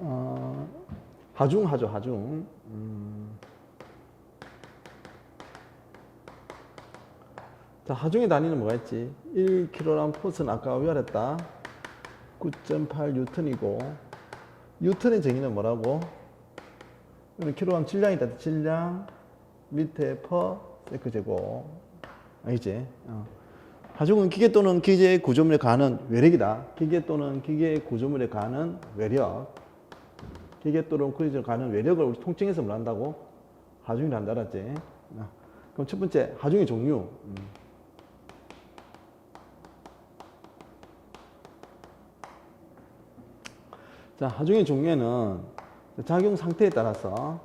어, 하중하죠, 하중. 음. 자, 하중의 단위는 뭐가 있지? 1kg 포스는 아까 외웠다. 9.8 뉴턴이고, 뉴턴의 정의는 뭐라고? 이거는 킬로그램 질량이다. 질량 밑에 퍼 세크 제곱. 알겠지? 어. 하중은 기계 또는 기계 구조물에 가는 외력이다. 기계 또는 기계 구조물에 가는 외력. 기계 또는 구조물에 가는 외력을 우리 통칭해서 뭘 한다고? 하중이라 한다. 알았지? 어. 그럼 첫 번째, 하중의 종류. 음. 자, 하중의 종류에는 작용 상태에 따라서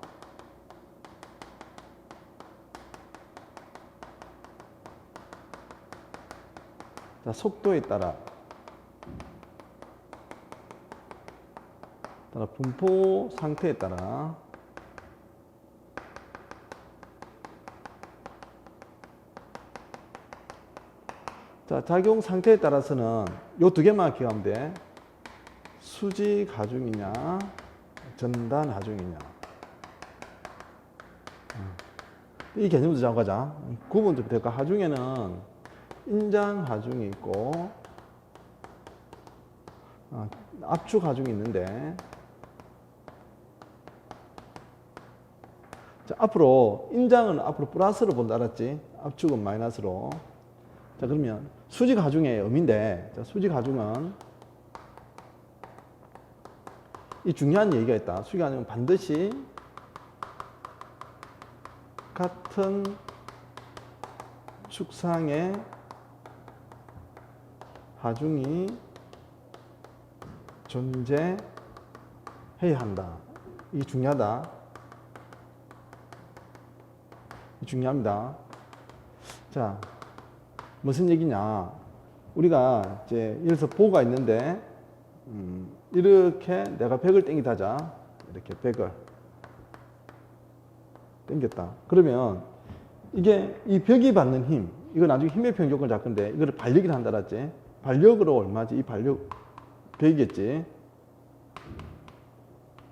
자, 속도에 따라 따라 분포 상태에 따라 자, 작용 상태에 따라서는 요 두 개만 기억하면 돼. 수직 하중이냐, 전단 하중이냐. 어. 이 개념도 잡아가자. 구분 좀 될까? 하중에는 인장 하중이 있고, 어, 압축 하중이 있는데, 자, 앞으로, 인장은 앞으로 플러스로 본다, 알았지? 압축은 마이너스로. 자, 그러면 수직 하중의 의미인데, 자, 수직 하중은 이 중요한 얘기가 있다. 수직 하중은 반드시 같은 축상의 하중이 존재해야 한다. 이게 중요하다. 이 중요합니다. 자, 무슨 얘기냐? 우리가 이제 예를 들어서 보가 있는데 음, 이렇게 내가 100을 땡기다 하자. 이렇게 100을 땡겼다. 그러면 이게 이 벽이 받는 힘, 이거 나중에 힘의 평균을 잡 건데 이거를 반력이라 한다 했지. 반력으로 얼마지? 이 반력 100이겠지.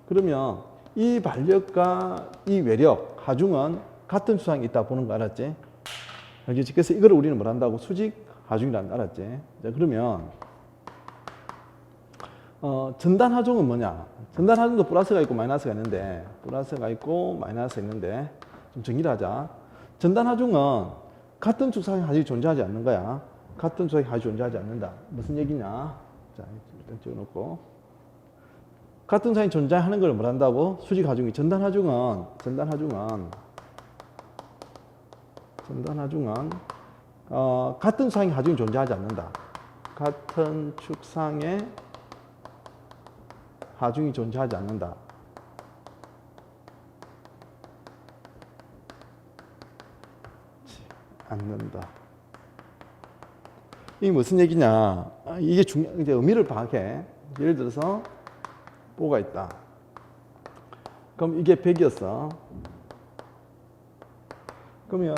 그러면 이 반력과 이 외력, 하중은 같은 수상이 있다 보는 거 알았지? 알겠지? 그래서 이거를 우리는 뭘 한다고? 수직 하중이라는 거 알았지? 자, 그러면 어, 전단 하중은 뭐냐? 전단 하중도 플러스가 있고 마이너스가 있는데 플러스가 있고 마이너스가 있는데 좀 정리를 하자. 전단 하중은 같은 축상의 하중이 존재하지 않는 거야. 같은 축상의 하중이 존재하지 않는다. 무슨 얘기냐? 자, 일단 찍어놓고 같은 상이 존재하는 걸 뭐란다고? 수직 하중이 전단 하중은 전단 하중은 전단 하중은 어, 같은 상의 하중이 존재하지 않는다. 같은 축상의 하중이 존재하지 않는다. 않는다. 이게 무슨 얘기냐? 아, 이게 중요, 이제 의미를 파악해. 예를 들어서, O가 있다. 그럼 이게 100이었어. 그러면,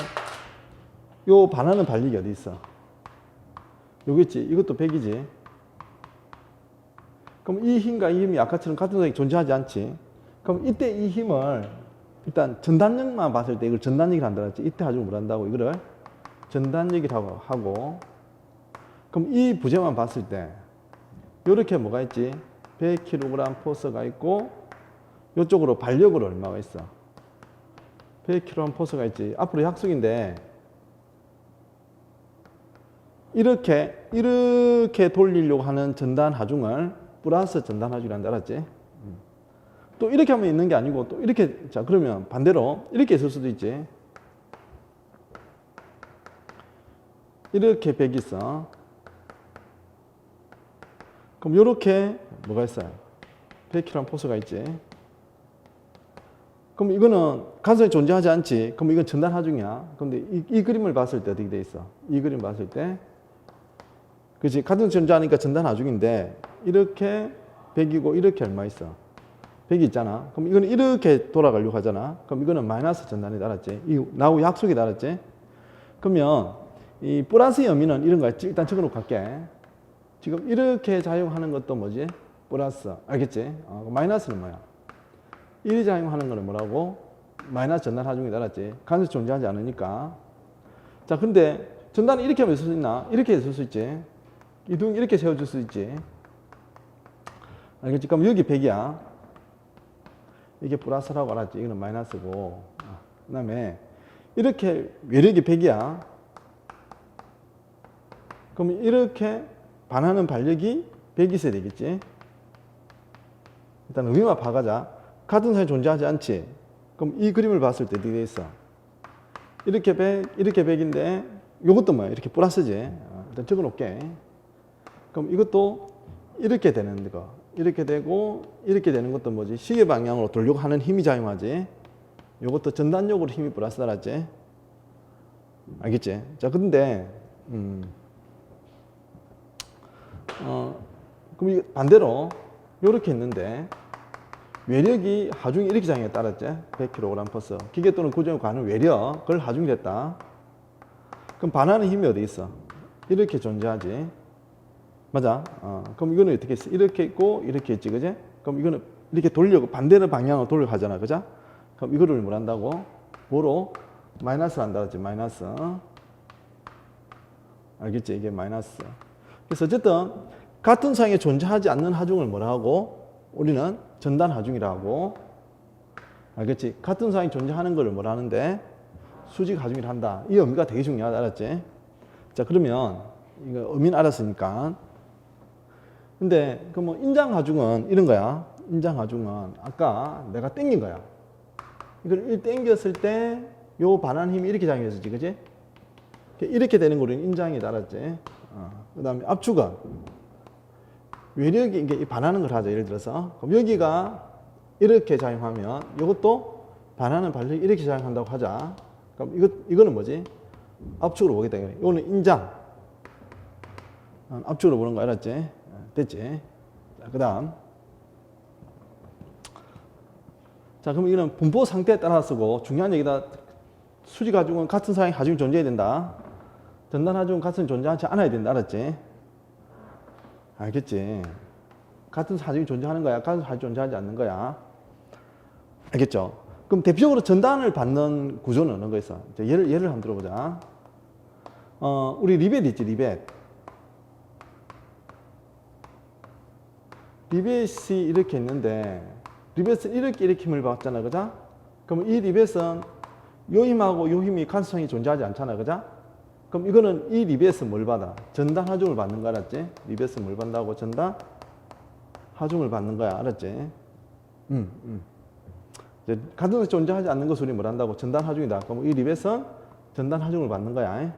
요 반하는 반력이 어디 있어? 여기 있지? 이것도 100이지? 그럼 이 힘과 이 힘이 아까처럼 같은 성이 존재하지 않지? 그럼 이때 이 힘을 일단 전단력만 봤을 때 이걸 전단력이라 한다 했지? 이때 아주 뭘 한다고? 이거를 전단력이라고 하고 그럼 이 부재만 봤을 때 이렇게 뭐가 있지? 100kg 포스가 있고 이쪽으로 반력으로 얼마가 있어? 100kg 포스가 있지. 앞으로 약속인데 이렇게 이렇게 돌리려고 하는 전단 하중을 플러스 전단 하중이란다 알았지? 음. 또 이렇게 하면 있는 게 아니고 또 이렇게 자 그러면 반대로 이렇게 있을 수도 있지. 이렇게 100 있어. 그럼 이렇게 뭐가 있어요? 100kg 포스가 있지. 그럼 이거는 간선이 존재하지 않지. 그럼 이건 전단 하중이야. 근데 이, 이 그림을 봤을 때 어떻게 돼 있어? 이 그림 봤을 때 그지 같은 존재하니까 전단 하중인데 이렇게 100이고 이렇게 얼마 있어? 100이 있잖아. 그럼 이거는 이렇게 돌아가려고 하잖아. 그럼 이거는 마이너스 전단이 달았지. 이 나하고 약속이 달았지. 그러면 이 플러스의 의미는 이런 거 일단 적어놓고 갈게. 지금 이렇게 작용하는 것도 뭐지? 플러스. 알겠지? 어, 마이너스는 뭐야? 1이 작용하는 거는 뭐라고? 마이너스 전단 하중이다. 알았지? 간섭 존재하지 않으니까. 자, 근데 전단은 이렇게 하면 쓸 수 있나? 이렇게 쓸 수 있지. 이동 이렇게 세워줄 수 있지. 알겠지? 그럼 여기 100이야. 이게 플러스라고 알았지? 이거는 마이너스고. 그 다음에 이렇게 외력이 100이야. 그럼 이렇게 반하는 반력이 100 있어야 되겠지? 일단 의미만 봐가자. 같은 사이 존재하지 않지? 그럼 이 그림을 봤을 때 어떻게 돼 있어? 이렇게 100, 이렇게 100인데 이것도 뭐야? 이렇게 플러스지? 어, 일단 적어 놓을게. 그럼 이것도 이렇게 되는 거. 이렇게 되고 이렇게 되는 것도 뭐지? 시계 방향으로 돌려고 하는 힘이 작용하지? 이것도 전단적으로 힘이 플러스 달았지? 알겠지? 자, 근데 음, 어, 그럼 이 반대로 이렇게 있는데 외력이 하중이 이렇게 장에 따랐지 100kg 퍼스 기계 또는 구조에 관한 외력 그걸 하중이 됐다 그럼 반하는 힘이 어디 있어 이렇게 존재하지 맞아. 어, 그럼 이거는 어떻게 했어? 이렇게 있고 이렇게 있지 그지? 그럼 이거는 이렇게 돌려 반대로 방향으로 돌려 가잖아 그죠? 그럼 이거를 뭘 한다고? 뭐로? 마이너스 한다 그랬지 마이너스. 알겠지? 이게 마이너스. 그래서 어쨌든 같은 상에 존재하지 않는 하중을 뭐라 하고? 우리는 전단 하중이라고. 알겠지? 같은 상에 존재하는 것을 뭐라 하는데? 수직 하중이라 한다. 이 의미가 되게 중요하다. 알았지? 자 그러면 이거 의미는 알았으니까 근데 그 뭐 인장 하중은 이런 거야. 인장 하중은 아까 내가 땡긴 거야. 이걸 이 땡겼을 때 요 반환 힘이 이렇게 작용했었지, 그지? 이렇게 되는 거는 인장이다, 알았지? 어. 그 다음에 압축은 외력이 이게 반하는 걸 하자 예를 들어서 그럼 여기가 이렇게 작용하면 이것도 반하는 반력이 이렇게 작용한다고 하자 그럼 이거 이거는 뭐지 압축으로 보겠다 이거는 인장 어, 압축으로 보는 거 알았지 어, 됐지 자, 그 다음 자 그럼 이거는 분포 상태에 따라 쓰고 중요한 얘기다 수직 하중은 같은 상황에 하중이 존재해야 된다 전단 하중은 같은 존재하지 않아야 된다 알았지 알겠지? 같은 사정이 존재하는 거야. 같은 사정이 존재하지 않는 거야. 알겠죠? 그럼 대표적으로 전단을 받는 구조는 어느 거 있어? 예를, 예를 한번 들어보자. 어, 우리 리벳 있지, 리벳. 리벳이 이렇게 있는데, 리벳은 이렇게 이렇게 힘을 받잖아, 그죠? 그럼 이 리벳은 요 힘하고 요 힘이 간성이 존재하지 않잖아, 그죠? 그럼 이거는 이 리벳은 뭘 받아? 전단 하중을 받는 거 알았지? 리벳은 뭘 받는다고? 전단 하중을 받는 거야. 알았지? 음, 음. 이제 같은 존재하지 않는 것을 우리 뭘 한다고? 전단 하중이다. 그럼 이 리벳은 전단 하중을 받는 거야.